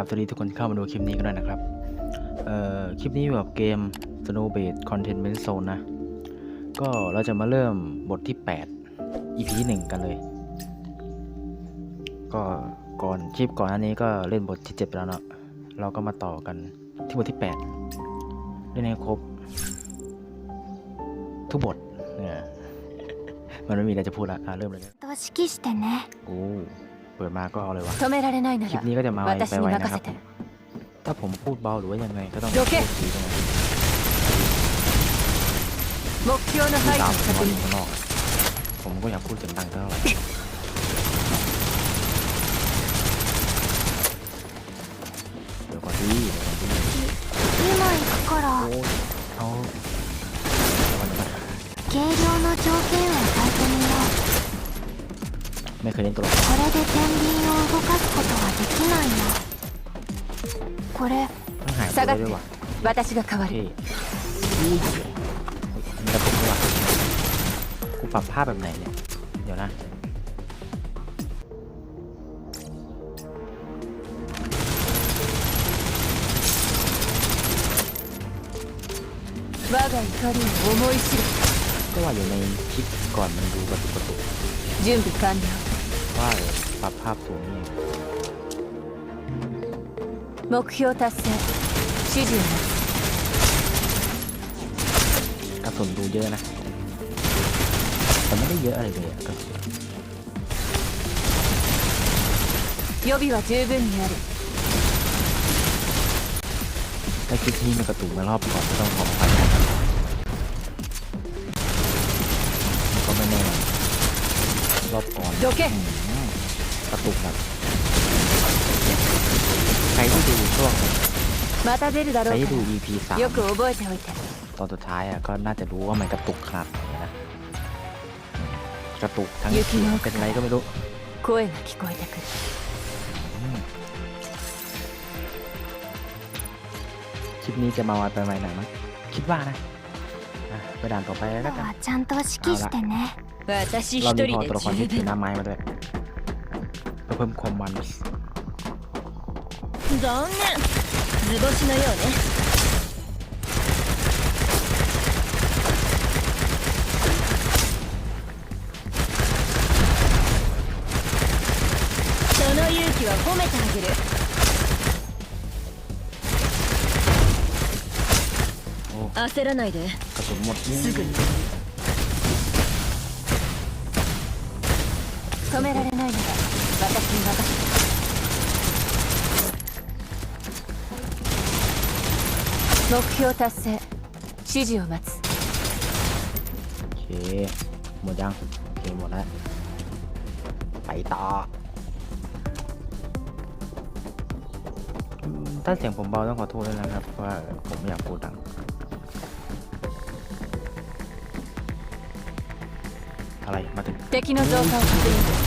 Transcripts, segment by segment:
ับสวัสดีทุกคนเข้ามาดูคลิปนี้กันด้วยนะครับ เอ่อ คลิปนี้แบบเกม Snowbase Containment Zone นะ ก็เราจะมาเริ่มบทที่ 8 EP 1 กันเลย ก็ก่อนคลิปก่อนอันนี้ก็เล่นบทที่ 7 ไปแล้วเนาะ เราก็มาต่อกันที่บทที่ 8 เล่นให้ครบ ทุกบท เนี่ยมันไม่มีอะไรจะพูดละะเริ่มเลยนะโอ้ เปิดมาก็เอาเลยวะ 止められないな คลิ ら ปนี้ก็จะมาไว 私 ไป に ไว 任 นะครับ せて ถ้าผมพูดเบาหรือว่ายังไงก็ต้อง โอเค พูดดีด้วยนะ 目標の ที่ 配 ตาม 置 ผม 確 ว่าอยู่ 認 ข้างนอกอะผมก็อยากพูดเสียงดังเท่าไหร่เดี๋ยวก่อนดีเดี๋ยว ไม่เคยเล่นตัวละคร これで天秤を動かすことはできないのこれ ต้องหายไป 下がって ด้วยว่ะ 私が変わ เท่ る อุ้ยมีกระตุกด้วยว่ะกูปรับภาพแบบไหนเนี่ย เดี๋ยวนะ 我が怒りを思い知る ก็ว่าอยู่ในคลิปก่อนมันดูกระตุกกระตุก 準備完了 ว่าเออปรับภาพสูงนี่เอง 目標達成指示を待 กระสุนดูเยอะนะ แต่ไม่ได้เยอะอะไรเลยอะกระสุน つ予備は十分にある ถ้าคลิปที่มันกระตุกมารอบก่อนก็ต้องขออภัยนะครับมันก็ไม่แน่รอบก่อน どけ อืม กระตุกแบบใครที่ดูช่วง また出るだ ใค ろ ร う ที่ か ดู ら EP สาม よく覚えておいて ตอนสุดท้ายอ่ะก็น่าจะรู้ว่ามันกระตุกขนาดไหนนะกระตุกทั้ง 雪 เสียง の เป็นอะไรก็ไม่รู้ 声が聞こえてくる อืมคลิปนี้จะมาไวไปไวหน่อยมั้งคิดว่านะอ่ะไปด่านต่อไปแล้วกัน はちゃんと指揮してね私 เรา 一 มี 人 พอ で ตัวละครที่ 十 ถือ 分 หน้าไม้มาด้วย เพื่อเพิ่มความมัน 残念図星のようねその勇気は褒めてあげる โอ้ 焦らないで กระสุนหมด すぐに止められないなら 私に任せて目標達成指示を待つ โอเคหมดยังโอเคหมดแล้วไปต่ออืมถ้าเสียงผมเบาต้องขอโทษด้วยนะครับเพราะว่าผมไม่อยากพูดดังอะไรมาถึง 敵の増加を確認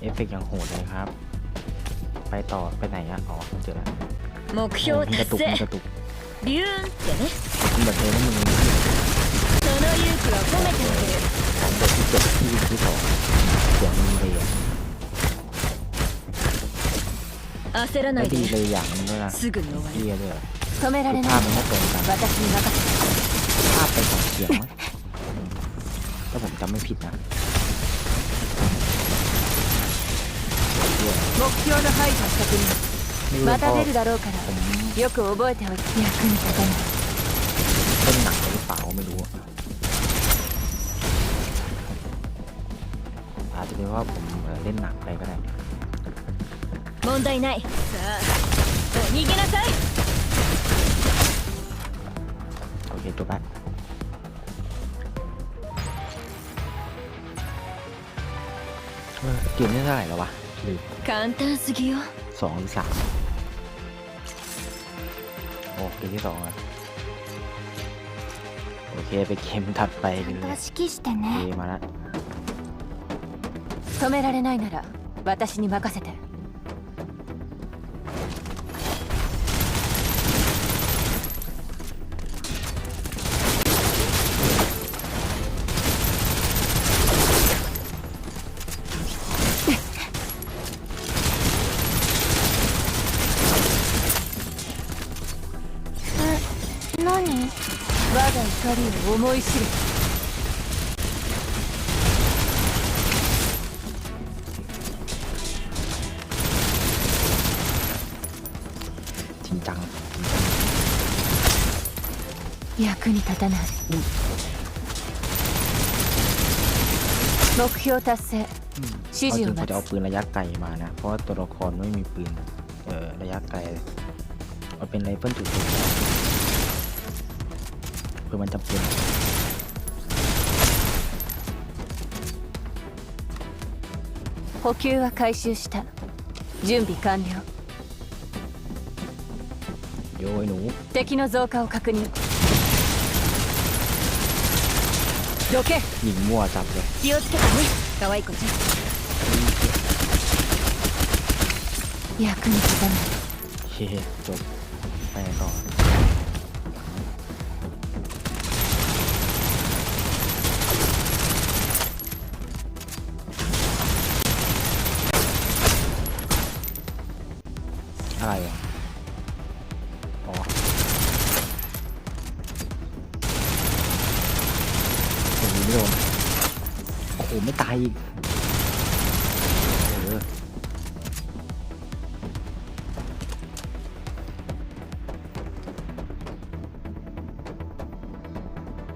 เฟกต์นี่เอฟเฟกต์อย่างโหดเลยครับ ไปต่อไปไหนอะอ๋อเจอแล้ว 目 โอ้ 標 มีกระตุก 達 มี 成 กระตุก ビューンってね มันแบบเธอแล้วมึง その勇気は褒めてあげる ของบทที่เจ็ดที่ที่สองเสียงมันเลยอะ 焦らな แล้ว い ดี で เลยอย่างหนึงด้วยนะ すぐに終わ เรียด้วยอะ る止めら คือ れ ภา な พ い มันไม่ตรงกัน 私に任せて ภาพไปของเสียงมั้งถ้าผมจำไม่ผิดนะ ด้วย目ม่またก็出るだろうかต้นหนักหรือเปล่าไม่รู้อาจจะเป็นเพราะผมเล่นหนักไปก็ได้問題ないさあお逃げなさいโอเคจบละเออเกมนี้เท่าไหร่แล้ววะ ลืม 簡単すぎよ สองหรือสามโอ้เกมที่สองอะโอเคไปเกมถัดไป ちゃ กัน ん เล と ย 指揮して เก ね มมาละ 止められないなら私に任せて を思い知る จริงจัง 役に立たない目標達成 อืม 指 เอาจ 示 ริ を งเขา 待 จะเอา つ ปืนระยะไกลมานะ เพราะว่าตัวละครไม่มีปืนเอ่อระยะไกลเอาเป็นไรเฟิลจุดๆเ พื่อมันจำเป็น 補給は回収した準備完了 โยไอ้หนู 敵の増加を確認どけ ยิงมั่วจับเลย 気をつけてね可愛い子ちゃん役に立たない เฮ้จบไปไหนต่อ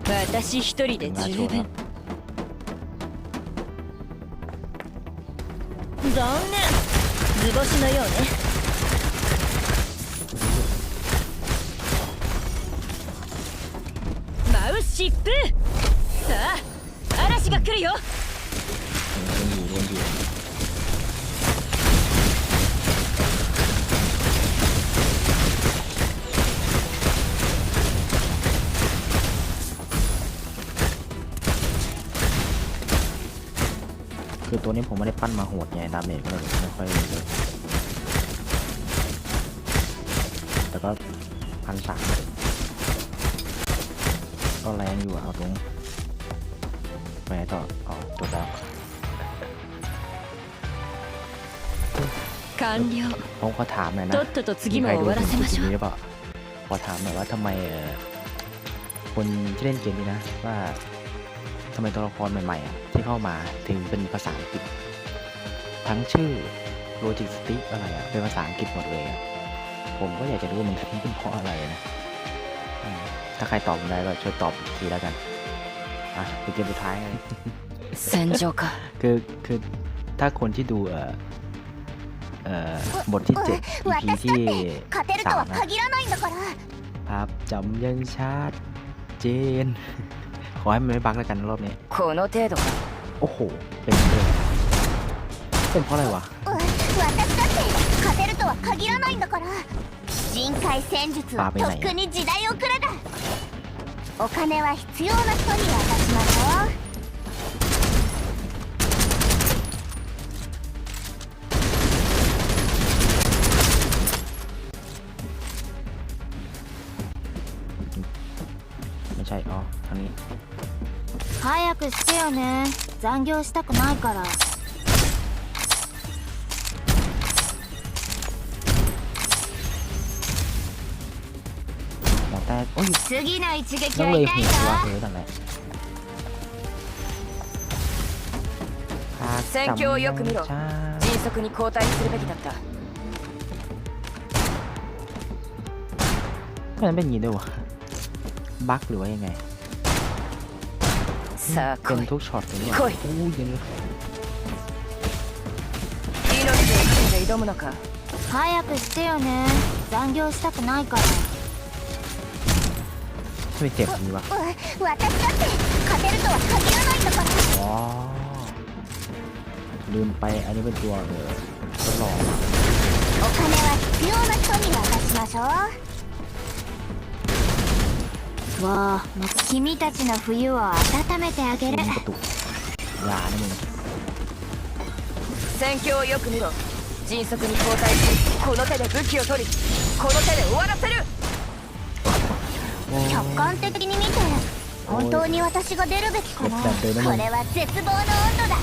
私一人で十分。どんな図星のようね。舞う疾風さあ嵐が来るよ。 คือตัวนี้ผมไม่ได้ปั้นมาโหดไงดาเมจก็เลยไม่ค่อยเยอะแต่ก็พันสามก็แรงอยู่เอาตรงแไปต่อเอาตัวล้วผมขอถามหน่อยนะใครดูจริงหรือเปล่าขอถามหน่อยว่าทำไมคนที่เล่นเกมนี้นะ ว่าทำไมตัวละครใหม่ๆอะ เข้ามาถึงเป็นภาษาอังกฤษ ทั้งชื่อโลจิสติกอะไรอะเป็นภาษาอังกฤษหมดเลยผมก็อยากจะรู้เหมือนกันว่าเป็นเพราะอะไรนะถ้าใครตอบได้ก็ช่วยตอบทีแล้วกันอะเป็นเกมสุดท้ายเลยเซนจกะคือคือถ้าคนที่ดูเอ่อเอ่บทที่เจ็ด EP ที่สามนะครับจำยังชาติเจน ขอให้มันไม่บักแล้วกันรอบนี้ โอ้โห เป็นเลยเป็นเพราะอะไรวะ うん私だって勝てるとは限らないんだから深海戦術はバーベナイとっくに時代遅れだお金は必要な人に渡 くしてよね残業したくないから หมอแต่โอ้ย 次の一撃 ต้อง は เลย 痛 หั い วว่า ぞ เออนั่นแหละภาพ 戦況をよく見ろ จำยังชัด 迅速に交代するべきだった มันเป็นอย่างนี้ด้วยวะ บั๊กหรือว่ายังไง さあ เป็ 来 น い ทุกช็อตเลยเนี่ย 来い โอ้ยยัง 命を懸けて挑むのか早くしてよね残業したくないから ทำไมเจ็บอย่างนี้วะ う私だって勝てるとは限らないんだから อ๋อ น ลืมไปอันนี้เป็นตัวเออทดลอง お金は必要な人に渡しましょう わあ君たちの冬を温めてあげる。戦況をよく見ろ。迅速に交代しこの手で武器を取りこの手で終わらせる。客観的に見て本当に私が出るべきかな。これは絶望の温度だ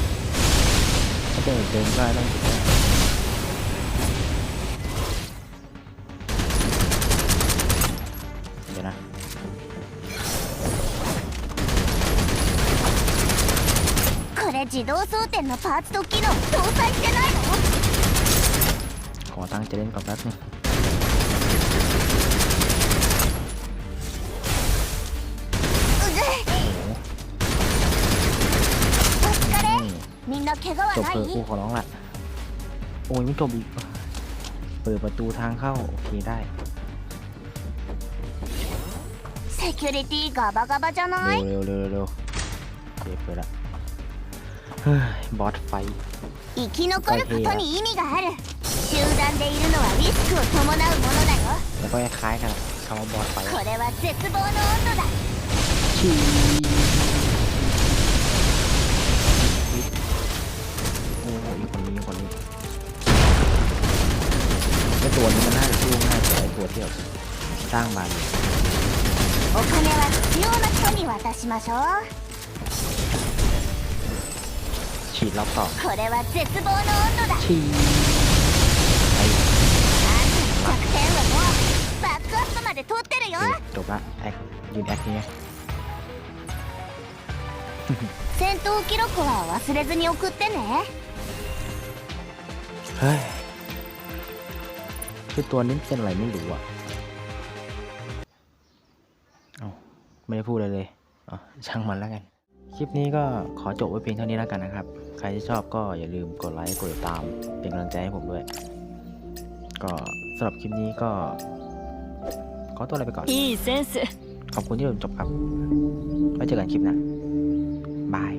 動装填のパーツと機能搭載してないの ขอตั้งใจเล่นก่อนแป๊บนึง うぜโอ้โหお疲れ นี่ みんな怪我は จบ な เถอะ い กูขอร้องละโอ้ยไม่จบอีกเปิดประตูทางเข้า โอเคได้ セキュリティガバガバじゃない เร็วเร็วเร็วเร็วโอเคเปิดละเฮ้ย บอสไฟท์ 生き残ることに意味がある集団でいるのはリスクを伴うものだよ แล้วก็คล้ายๆกันคำว่าบอสไฟท์ これは絶望の温度だ โอ้โหอีกคนนี้อีกคนนี้ไอตัวนี้มันน่าจะสู้ง่ายกว่าไอตัวที่แบบสร้างมาเนี่ย お金は必要な人に渡しましょう ฉีดรอบต่อ これは絶望の温度だ ฉีดไอ あんたの弱点はもうバックアップまで取ってるよ จบละแอคยืนแอคนี้ไง 戦闘記録は忘れずに送ってね เฮ้ยคือตัวนี้เป็นอะไรไม่รู้อ่ะเอาไม่ได้พูดเลยเลยอ๋อช่างมันแล้วกัน คลิปนี้ก็ขอจบไว้เพียงเท่านี้แล้วกันนะครับ ใ ครที่ชอบก็อย่าลืมกดไลค์ กดติดตาม เป็นกำลังใจให้ผมด้วย ก็สำหรับคลิปนี้ก็ ขอตัวลาไปก่อน いいセンス ขอบคุณที่ดูจนจบครับ ไว้เจอกันคลิปหน้าบาย